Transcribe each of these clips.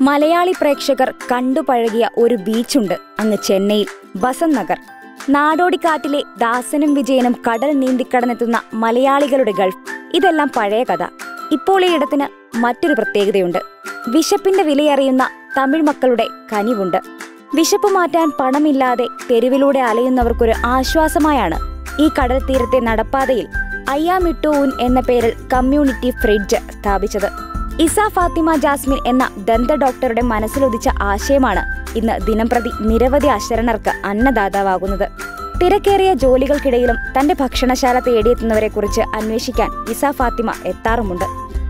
മലയാളി പ്രേക്ഷകർ കണ്ടുപഴകിയ ഒരു ബീച്ചുണ്ട് അങ്ങ് ചെന്നൈയിൽ. ബസന്ത് നഗർ. നാടോടിക്കാറ്റിലെ ദാസനും വിജയനും കടൽ നീന്തിക്കടന്നെത്തുന്ന മലയാളികളുടെ ഗൾഫ്. ഇതെല്ലാം പഴയ കഥ. ഇപ്പോൾ ഈ ഇടത്തിന് മറ്റൊരു പ്രത്യേകതയുണ്ട്. വിശപ്പിന്റെ വിലയറിയുന്ന തമിഴ് മക്കളുടെ കനിവുണ്ട്. വിശപ്പ് മാറ്റാൻ പണമില്ലാതെ തെരുവിലൂടെ അലയുന്നവർക്കൊരു ആശ്വാസമായാണ് ഈ കടൽ തീരത്തെ നടപ്പാതയിൽ അയ്യാമിട്ടൂൻ എന്ന പേരിൽ കമ്മ്യൂണിറ്റി ഫ്രിഡ്ജ് സ്ഥാപിച്ചത്. ഇസ ഫാത്തിമ ജാസ്മിൻ എന്ന ദന്ത ഡോക്ടറുടെ മനസ്സിലൊതിച്ച ആശയമാണ് ഇന്ന് ദിനംപ്രതി നിരവധി അശരണർക്ക് അന്നദാതാവാകുന്നത്. തിരക്കേറിയ ജോലികൾക്കിടയിലും തന്റെ ഭക്ഷണശാല തേടിയെത്തുന്നവരെക്കുറിച്ച് അന്വേഷിക്കാൻ ഇസ ഫാത്തിമ എത്താറുമുണ്ട്.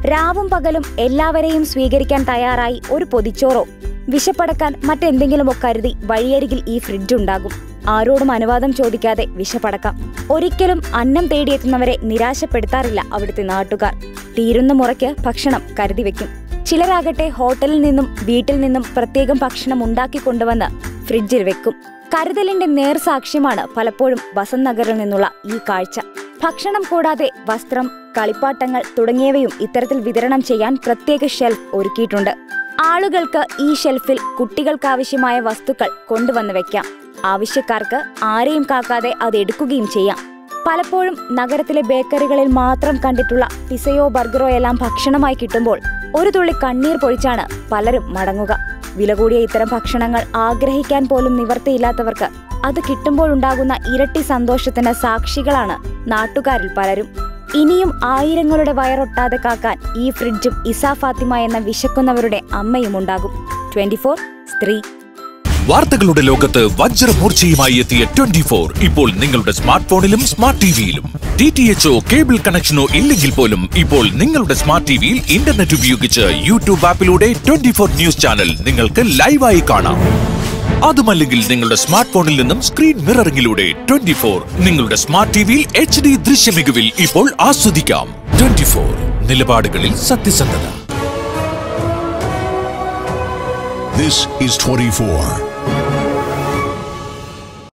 രാവും പകലും എല്ലാവരെയും സ്വീകരിക്കാൻ തയ്യാറായി ഒരു പൊതിച്ചോറോ വിശപ്പടക്കാൻ മറ്റെന്തെങ്കിലുമോ കരുതി വഴിയരികിൽ ഈ ഫ്രിഡ്ജ് ഉണ്ടാകും. ആരോടും അനുവാദം ചോദിക്കാതെ വിശപ്പടക്കാം. ഒരിക്കലും അന്നം തേടിയെത്തുന്നവരെ നിരാശപ്പെടുത്താറില്ല അവിടുത്തെ നാട്ടുകാർ. തീരുന്ന മുറയ്ക്ക് ഭക്ഷണം കരുതി വെക്കും. ചിലരാകട്ടെ ഹോട്ടലിൽ നിന്നും വീട്ടിൽ നിന്നും പ്രത്യേകം ഭക്ഷണം ഉണ്ടാക്കി കൊണ്ടുവന്ന് ഫ്രിഡ്ജിൽ വെക്കും. കരുതലിന്റെ നേർ സാക്ഷ്യമാണ് പലപ്പോഴും വസന്ത് നഗറിൽ നിന്നുള്ള ഈ കാഴ്ച. ഭക്ഷണം കൂടാതെ വസ്ത്രം കളിപ്പാട്ടങ്ങൾ തുടങ്ങിയവയും ഇത്തരത്തിൽ വിതരണം ചെയ്യാൻ പ്രത്യേക ഷെൽഫ് ഒരുക്കിയിട്ടുണ്ട്. ആളുകൾക്ക് ഈ ഷെൽഫിൽ കുട്ടികൾക്കാവശ്യമായ വസ്തുക്കൾ കൊണ്ടുവന്ന് വെക്കാം. ആവശ്യക്കാർക്ക് ആരെയും കാക്കാതെ അത് എടുക്കുകയും ചെയ്യാം. പലപ്പോഴും നഗരത്തിലെ ബേക്കറികളിൽ മാത്രം കണ്ടിട്ടുള്ള പിസയോ ബർഗറോ എല്ലാം ഭക്ഷണമായി കിട്ടുമ്പോൾ ഒരു തുള്ളി കണ്ണീർ പൊഴിച്ചാണ് പലരും മടങ്ങുക. വില കൂടിയ ഇത്തരം ഭക്ഷണങ്ങൾ ആഗ്രഹിക്കാൻ പോലും നിവർത്തിയില്ലാത്തവർക്ക് അത് കിട്ടുമ്പോഴുണ്ടാകുന്ന ഇരട്ടി സന്തോഷത്തിന് സാക്ഷികളാണ് നാട്ടുകാരിൽ പലരും. ഇനിയും ആയിരങ്ങളുടെ വയറൊട്ടാതെ കാക്കാൻ ഈ ഫ്രിഡ്ജും ഇസാ ഫാത്തിമ എന്ന വിശക്കുന്നവരുടെ അമ്മയും ഉണ്ടാകും ട്വന്റി സ്ത്രീ വാർത്തകളുടെ ലോകത്ത് വജ്രമൂർച്ചയുമായി എത്തിയ ട്വന്റി ഫോർ. ഇപ്പോൾ നിങ്ങളുടെ സ്മാർട്ട് ഫോണിലും സ്മാർട്ട് ടിവിയിലും. ഡി ടി എച്ച്ഒ കേബിൾ കണക്ഷനോ ഇല്ലെങ്കിൽ പോലും ഇപ്പോൾ നിങ്ങളുടെ സ്മാർട്ട് ടിവിയിൽ ഇന്റർനെറ്റ് ഉപയോഗിച്ച് യൂട്യൂബ് ആപ്പിലൂടെ ട്വന്റി ഫോർ ന്യൂസ് ചാനൽ നിങ്ങൾക്ക് ലൈവായി കാണാം. അതുമല്ലെങ്കിൽ നിങ്ങളുടെ സ്മാർട്ട് ഫോണിൽ നിന്നും സ്ക്രീൻ മിററിംഗിലൂടെ ട്വന്റി ഫോർ. നിങ്ങളുടെ സ്മാർട്ട് ടിവിയിൽ എച്ച് ഡി ദൃശ്യമികവിൽ ഇപ്പോൾ ആസ്വദിക്കാം. ട്വന്റി ഫോർ നിലപാടുകളിൽ സത്യസന്ധത. This is 24.